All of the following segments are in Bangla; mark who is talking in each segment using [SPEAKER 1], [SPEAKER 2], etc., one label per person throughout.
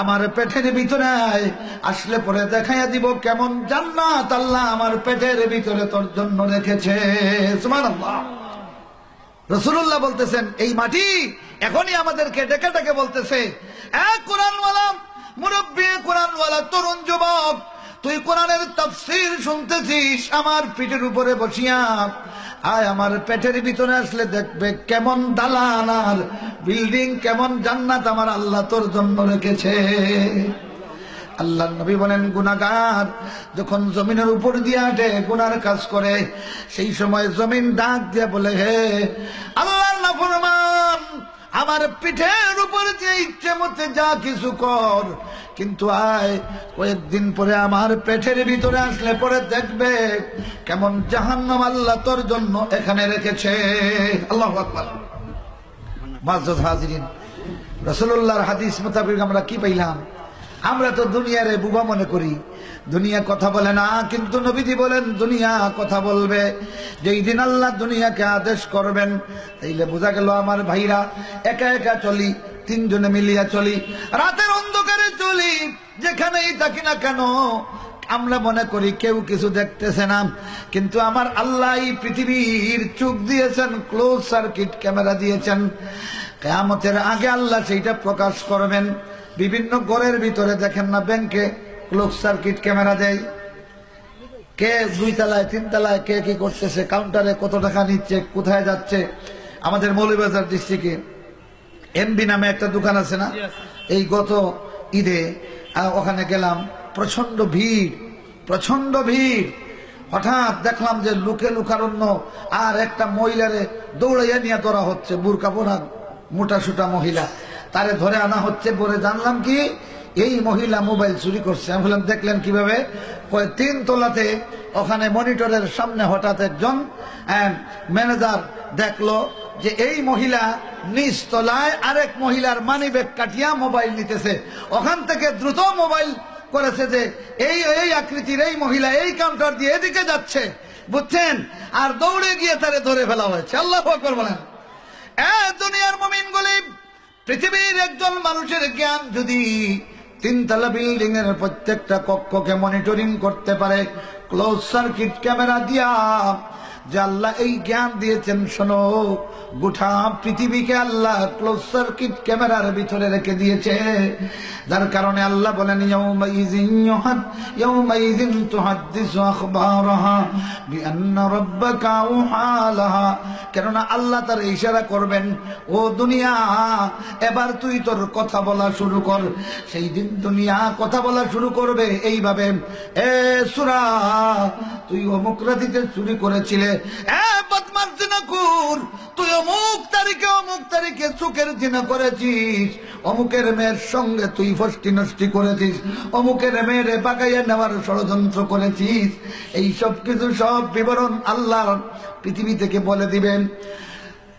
[SPEAKER 1] আমার পেটের ভিতরে। আসলে পরে দেখাইয়া দিব কেমন জান্নাত আল্লাহ আমার পেটের ভিতরে তোর জন্য রেখেছে। রসুল্লাহ বলতেছেন, এই মাটি এখনই আমাদেরকে ডেকে ডেকে বলতেছে মুরব্বী কোরআনওয়ালা, তরুণ যুবক, তুই কোরআনের তফসির শুনতেছিস? আমার পিঠের উপরে বসিয়া আয়, আমার পেটের ভিতরে আসলে দেখবে কেমন দালান আর বিল্ডিং কেমন জান্নাত আমার আল্লাহ তোর জন্য রেখেছে। আল্লাহ নবী বলেন গুনাগার যখন জমিনের উপর দিয়ে হাঁটে গুনার কাজ করে, সেই সময় জমিন ডাক দিয়ে বলে, হে আল্লাহ নাফরমান আমার পিঠের উপর যে ইচ্ছে মতে যা কিছু কর, কিন্তু আয়, কয়েকদিন পরে আমার পেটের ভিতরে আসলে পরে দেখবে কেমন জাহান্নাম আল্লাহ তোর জন্য এখানে রেখেছে। আল্লাহ আকবার। মাজদ হাজিরিন। রসুল্লাহর হাদিস মোতাবেক আমরা কি পাইলাম? আমরা তো দুনিয়ারে বুবা মনে করি। দুনিয়া কথা বলে না, কিন্তু নবীজি বলেন, দুনিয়া কথা বলবে। যেই দিন আল্লাহ দুনিয়াকে আদেশ করবেন, তাইলে বোঝা গেল আমার ভাইরা, একা একা চলি, তিনজনে মিলিয়া চলি, রাতের অন্ধকারে চলি, যেখানেই থাকি না কেন আমরা মনে করি কেউ কিছু দেখতেছে না কিন্তু আমার আল্লাহ এই পৃথিবীর চোখ দিয়েছেন ক্লোজ সার্কিট ক্যামেরা দিয়েছেন। কেয়ামতের আগে আল্লাহ সেইটা প্রকাশ করবেন। বিভিন্ন ঘরের ভিতরে দেখেন না ব্যাংকে ক্লোজ সার্কিট ক্যামেরা দেয়। কে দুই তলায় তিন তলায় কে কি করতেছে কাউন্টারে কত টাকা নিচ্ছে কোথায় যাচ্ছে আমাদের মৌলিবাজার ডিস্ট্রিক্টে এমবি নামে একটা দোকান আছে না? এই গত ঈদে ওখানে গেলাম। প্রচণ্ড ভিড় প্রচণ্ড ভিড়। হঠাৎ দেখলাম যে লুকে লুকারণ্য, আর একটা মহিলারে দৌড়াইয়া নিয়ে ধরা হচ্ছে বুরকা বোনা, মোটা সুটা মহিলা। তারে ধরে আনা হচ্ছে পরে জানলাম কি, এই মহিলা মোবাইল চুরি করছে। আমি বললাম, দেখলেন কীভাবে? তিন তলাতে ওখানে মনিটরের সামনে হঠাৎ একজন ম্যানেজার দেখল যে এই মহিলা নিচ তলায় আরেক মহিলার মানি ব্যাগ কাটিয়া মোবাইল নিতেছে। ওখান থেকে দ্রুত মোবাইল করেছে যে এই এই আকৃতির এই মহিলা এই কাউন্টার দিয়ে এদিকে যাচ্ছে। বুঝছেন? আর দৌড়ে গিয়ে তারে ধরে ফেলা হয়েছে। আল্লাহ বলেন। দুনিয়ার মমিন গলিব পৃথিবীর একজন মানুষের জ্ঞান যদি তিনতলা বিল্ডিং এর প্রত্যেকটা কক্ষকে মনিটরিং করতে পারে ক্লোজ সার্কিট ক্যামেরা দিয়া যে আল্লাহ এই জ্ঞান দিয়েছেন, শোনো। গোটা পৃথিবীকে আল্লাহ ক্লোজ সার্কিট ক্যামেরার ভিতরে রেখে দিয়েছে। যার কারণে আল্লাহ বলেন কেননা আল্লাহ তার ইশারা করবেন, ও দুনিয়া, এবার তুই তোর কথা বলা শুরু কর। সেই দিন দুনিয়া কথা বলা শুরু করবে এইভাবে, এ সুরা, তুই অমুক রাতিতে চুরি করেছিলে, এ বদমাস জিনাকুর। তুই অমুক তারিখে অমুক তারিখে চোখের জিনা করেছিস। অমুকের মেয়ের সঙ্গে তুই ফষ্টি নষ্টি করেছিস। অমুকের মেয়েরে পাকাইয়া নেওয়ার ষড়যন্ত্র করেছিস। এই সব কিছু সব বিবরণ আল্লাহ পৃথিবী থেকে বলে দিবেন।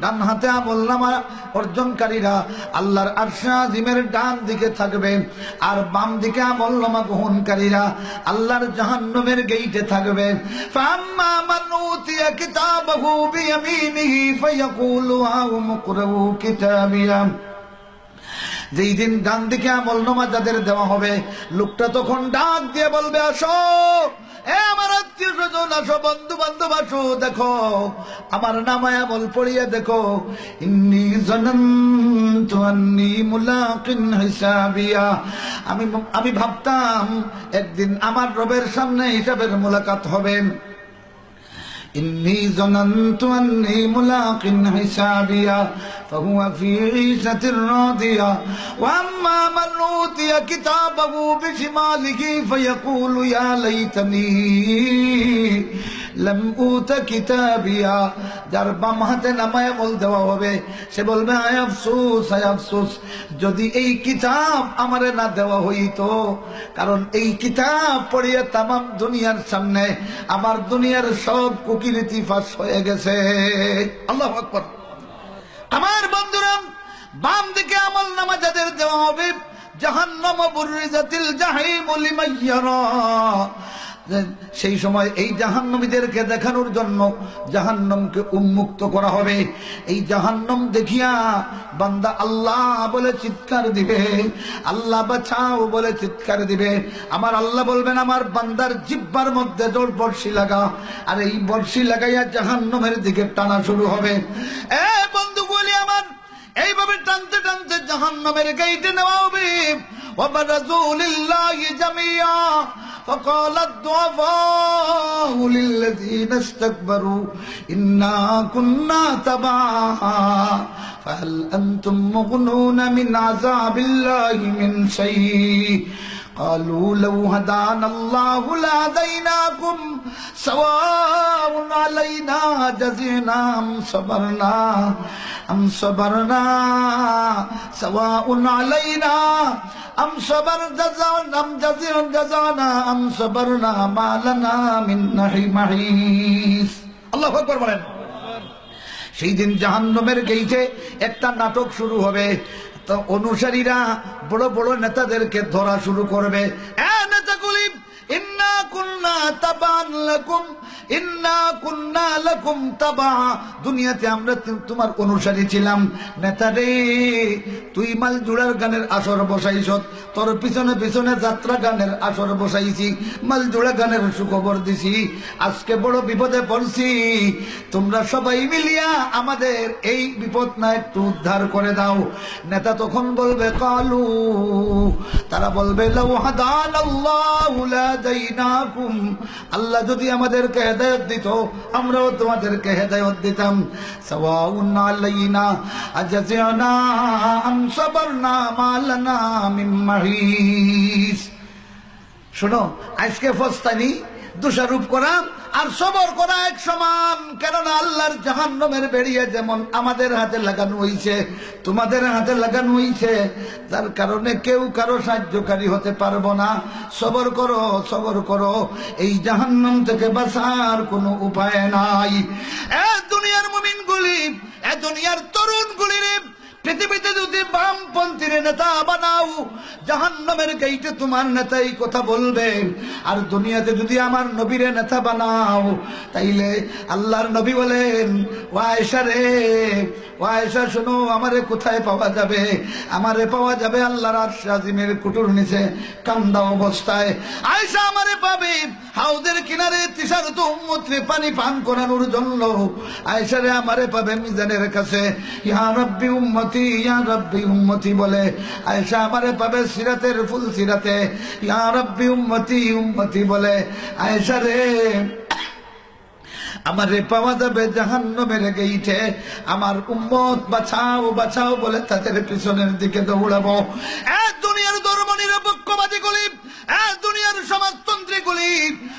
[SPEAKER 1] ডান হাতে আমলনামা অর্জনকারীরা আল্লাহর আরশে আজিমের ডান দিকে থাকবে আর বাম দিকে আমলনামা গ্রহণকারীরা আল্লাহর জাহান্নামের গেইটে থাকবে। ফাম্মা উতিয়া কিতাবাহু বিয়ামিনিহি ফায়াকুলু হাউম ইকরাউ কিতাবিয়া। যেই দিন ডান আমল নামা যাদের দেওয়া হবে, লোকটা তখন ডাক দিয়ে বলবে, আসো! আমার স্বজন আসো বন্ধু বান্ধব আসো, দেখো। আমার নামায় আমল পড়িয়ে দেখো। ইন্নি জনন্তু আন্নি মুলাকিন হিসাবিয়া। আমি আমি ভাবতাম একদিন আমার রবের সামনে হিসাবের মোলাকাত হবে। إني ظننت أني ملاق حسابيا فهو في عيشة راضية. وأما من أوتي كتابه بشماله فيقول يا ليتني যার বাম হাতে নামায় আমল দেওয়া হবে। সে বলবে, আয় আফসোস আয় আফসোস, যদি এই কিতাব আমারে না দেওয়া হইতো, কারণ এই কিতাব পড়িয়ে তামাম দুনিয়ার সামনে আমার দুনিয়ার সব কুকিরীতি ফাঁস হয়ে গেছে। আল্লাহ আমার বন্ধুরা বাম দিকে আমল নামা যাদের দেওয়া হবে, জাহান্নাম বুররিজাতিল জাহিম লিমান ইয়ারা সেই সময় এই জাহান্নমীদেরকে দেখানোর জন্য জাহান্নমকে উন্মুক্ত করা হবে এই জাহান্নম দেখিয়া বান্দা আল্লাহ বলে চিৎকার দিবে আল্লাহ বাঁচাও বলে চিৎকার দিবে আমার আল্লাহ বলবেন আমার বান্দার জিব্বার মধ্যে জোর বর্ষি লাগা আর এই বর্ষি লাগাইয়া জাহান্নমের দিকে টানা শুরু হবে এ বন্ধুগুলি আমার এইভাবে টানতে টানতে জাহান্নামের গাইতে নেওয়া হবে وبرزوا لله جميعا فقال الضعفاء للذين استكبروا إنا كنا تبعا فهل أنتم مغنون من عذاب الله من شيء قالوا لو هدانا الله لهديناكم سواء علينا جزينا أم صبرنا أم صبرنا سواء علينا أم صبر جزانا أم جزينا جزانا أم صبرنا ما لنا من محيص الله أكبر বলেন সেই দিন জাহান্নমের গেইটে একটা নাটক শুরু হবে তো অনুসারীরা বড় বড় নেতাদেরকে ধরা শুরু করবে তাবান লাকুম, ইন্না কুন্না লাকুম তাবা। দুনিয়াতে আমরা তোমার অনুসারী ছিলাম। নেতা রে, তুই মাল জুড়ার গানের আসর বসাইছ, তোর পিছনে পিছনে যাত্রা গানের আসর বসাইছি, মাল জোড়া গানের সুখবর দিছি। আজকে বড় বিপদে পড়ছি, তোমরা সবাই মিলিয়া আমাদের এই বিপদ না একটু উদ্ধার করে দাও। নেতা তখন বলবে, কালু। তারা বলবে, লাউ হাদানাল্লাহু লাদাইনাকুম আল্লাহ যদি আমাদেরকে হেদায়ত দিত আমরাও তোমাদেরকে হেদায়ত দিতাম। শোনো আজকে ফস্তানি দোষারোপ করা আর সবর করা এক সমান। কেননা আল্লাহর জাহান্নমের বেরিয়ে যেমন আমাদের হাতে লাগানো হইছে, তোমাদের হাতে লাগানো হইছে, তার কারণে কেউ কারও সাহায্যকারী হতে পারব না। সবর করো সবর করো, এই জাহান্নম থেকে বাঁচার কোনো উপায় নাই। এ দুনিয়ার মুমিনগুলি, এ দুনিয়ার তরুণগুলি রে পৃথিবীতে যদি বামপন্থীর নেতা বানাও, জাহান্নামের গেইটে তোমার নেতাই কথা বলবে আর দুনিয়াতে যদি আমার নবীরে নেতা বানাও, তাইলে আল্লাহর নবী বলেন ওয়াইশা রে ওয়াইশা শোনো, আমারে কোথায় পাওয়া যাবে? আমারে পাওয়া যাবে আল্লাহর আরশ আজিমের কুটুর নিচে, কান্দা অবস্থায়। আয়সা আমারে পাবে হাউদের কিনারে তিসার তো পানি পান করানোর জন্য। আয়সা রে আমারে পাবে মিজানের কাছে। ইয়া রব্বি উম্মতি উম্মতি আমারে রে পাওয়া যাবে জাহান্নমের গেইটে। আমার উম্মত বাঁচাও বাঁচাও বলে তাদের পিছনের দিকে দৌড়াবো। এক দুনিয়ার ধর্ম নিরপেক্ষবাদী গুলি এক দুনিয়ার সমাজতন্ত্রী গুলি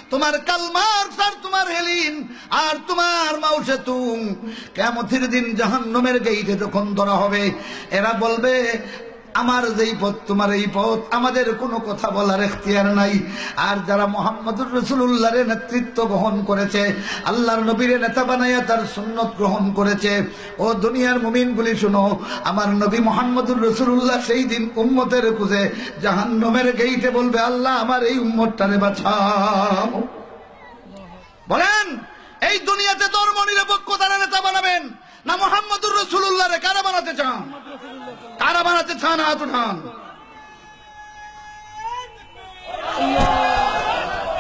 [SPEAKER 1] তোমার কালমার আর তোমার হেলিন আর তোমার মাউসে তুম কেমথির দিন জাহান্নমের গেইটে যখন ধরা হবে, এরা বলবে আমার যেই পথ, তোমার এই পথ, আমাদের কোনো কথা বলার এখতিয়ার নাই। আর যারা মোহাম্মদুর রসুল্লাহরে নেতৃত্ব গ্রহণ করেছে, আল্লাহর নবীর নেতা বানাইয়া তার সুন্নত গ্রহণ করেছে, ও দুনিয়ার মুমিনগুলি শুনো, আমার নবী মোহাম্মদুর রসুল্লাহ সেই দিন উম্মতের খুঁজে জাহান্নমের গেইতে বলবে, আল্লাহ, আমার এই উম্মতটারে বাঁচাও। বলেন, এই দুনিয়াতে ধর্ম নিরপেক্ষতার নেতা বানাবেন না মোহাম্মদুর রসুল্লাহ রে কারা বানাতে চান? কারা বানাতে চান হাত উঠান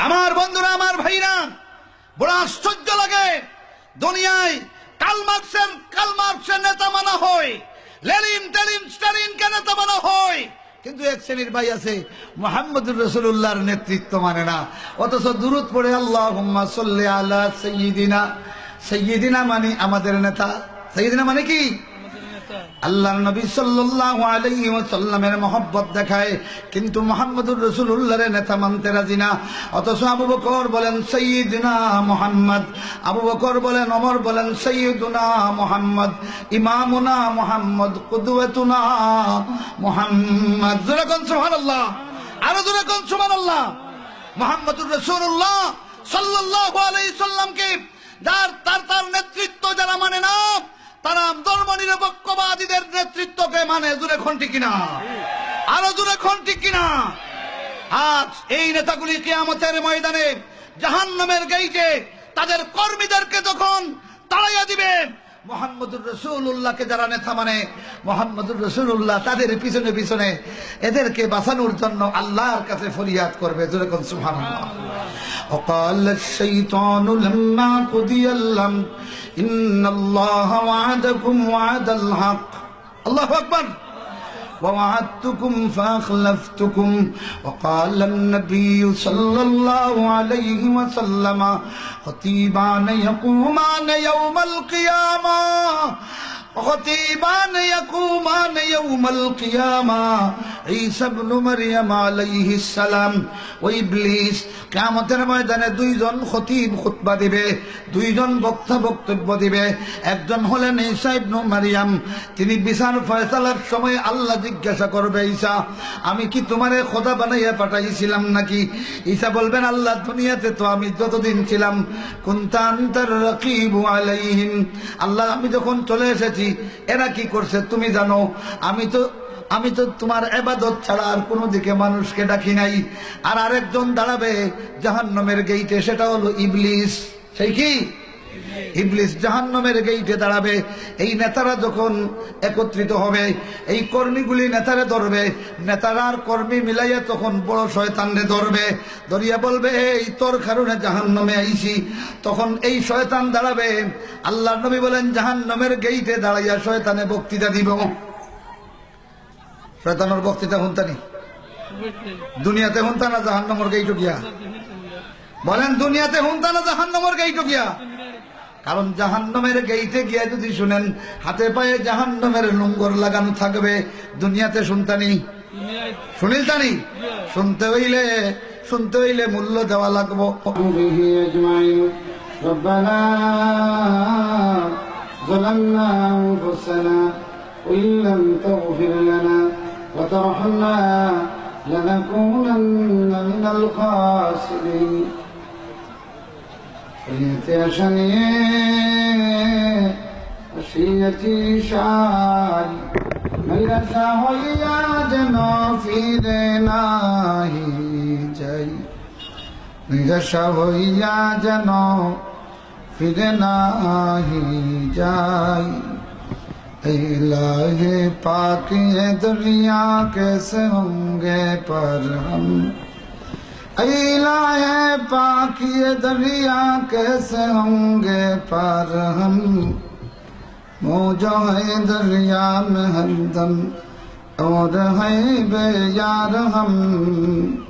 [SPEAKER 1] আমার বন্ধুরা, আমার ভাইরা, বড় আশ্চর্য লাগে দুনিয়ায় কালমার্কসের কালমার্কসের নেতা মানা হয়। লেলিন টেলিন স্টালিনকে নেতা মানা হয়। কিন্তু এক শ্রেণির ভাই আছে, মোহাম্মদুর রসুল্লাহর নেতৃত্ব মানে না। অথচ দূরত পড়ে আল্লাহ সাল্লি আলা সৈয়দিনা সৈয়দিনা মানে আমাদের নেতা। সৈয়দিনা মানে কি? আল্লাহর নবী সাল্লাল্লাহু আলাইহি ওয়াসাল্লামের মহব্বত দেখায়। কিন্তু মুহাম্মদুর রাসূলুল্লাহর নেতা মানতে রাজি না। অথচ আবু বকর বলেন, সাইয়্যিদুনা মুহাম্মদ। আবু বকর বলেন, ওমর বলেন, সাইয়্যিদুনা মুহাম্মদ। ইমামুনা মুহাম্মদ, কুদওয়াতুনা মুহাম্মদ। জোরে কোন সুবহানাল্লাহ? আরও জোরে কোন সুবহানাল্লাহ? মুহাম্মদুর রাসূলুল্লাহ সাল্লাল্লাহু আলাইহি সাল্লামকে যার, তার তার নেতৃত্ব যারা মানে না তারা ধর্ম নিরপেক্ষবাদীদের নেতৃত্বকে মানে জুড়ে খন্টি কিনা আরো জুড়ে খন্টি কিনা আজ এই নেতাগুলি কিয়ামতের ময়দানে জাহান্নামের গেইটে তাদের কর্মীদেরকে যখন তাড়াইয়া দিবে মোহাম্মদুর রসুল্লাহকে যারা নেতা মানে মোহাম্মদুর রসুল্লাহ তাদের পিছনে পিছনে এদেরকে বাঁচানোর জন্য আল্লাহর কাছে ফরিয়াদ করবে যেরকম সুবহানাল্লাহ وقال الشيطان لما قضي الأمر إن الله وعدكم وعد الحق. الله أكبر. ووعدتكم فأخلفتكم. وقال النبي صلى الله عليه وسلم خطيبان يقومان يوم القيامة. خطيبان يقومان يوم القيامة. সালাম দুইজন খুতবা দিবে, দুইজন বক্তব্য দিবে। একজন হলেন মারিয়াম, তিনি আল্লাহ জিজ্ঞাসা করবে আমি কি তোমারে খোদা বানাইয়া পাঠাইছিলাম নাকি? ঈশা বলবেন, আল্লাহ দুনিয়াতে তো আমি যতদিন ছিলাম আলাইহিম। আল্লাহ, আমি যখন চলে এসেছি, এরা কি করছে তুমি জানো? আমি তো আমি তো তোমার এবাদত ছাড়া আর কোনো দিকে মানুষকে ডাকি নাই। আর আরেকজন দাঁড়াবে জাহান্নমের গেইটে সেটা হলো ইবলিস। সেই কি? ইবলিস। জাহান্নমের গেইটে দাঁড়াবে। এই নেতারা যখন একত্রিত হবে এই কর্মীগুলি নেতারে ধরবে। নেতারা আর কর্মী মিলাইয়া তখন বড় শয়তানরে ধরবে। ধরিয়া বলবে এই তোর কারণে জাহান্নমে আইছি। তখন এই শয়তান দাঁড়াবে। আল্লাহ নবী বলেন জাহান্নমের গেইটে দাঁড়াইয়া শয়তানে বক্তৃতা দিব। শয়তানোর বক্তৃতা হুনতানি দুনিয়াতে হুনতা না জাহান্নমর গেইটো গিয়া বলেন দুনিয়াতে হুনতা না জাহান্নমর গেইটো গিয়া কারণ জাহান্নমের গেইটে গিয়া যদি শুনেন হাতে পায়ে জাহান্নমের লুঙ্গর লাগানো থাকবে দুনিয়াতে শুনতানি শুনিল তানি শুনতে হইলে শুনতে হইলে মূল্য দেওয়া লাগবো
[SPEAKER 2] به أجمعين ربنا ظلمنا أنفسنا وإن لم تغفر لنا وترحمنا لنكونن من الخاسرين فليتيشني أشيتي شعال من يا جنو في ديناه جاي من يا جنو في ديناه جاي इलाहे पाक ये दुनिया कैसे होंगे पर हम? इलाहे पाक ये दुनिया कैसे होंगे पर हम? मौजो है दरिया में हमदम, और है बेयार हम।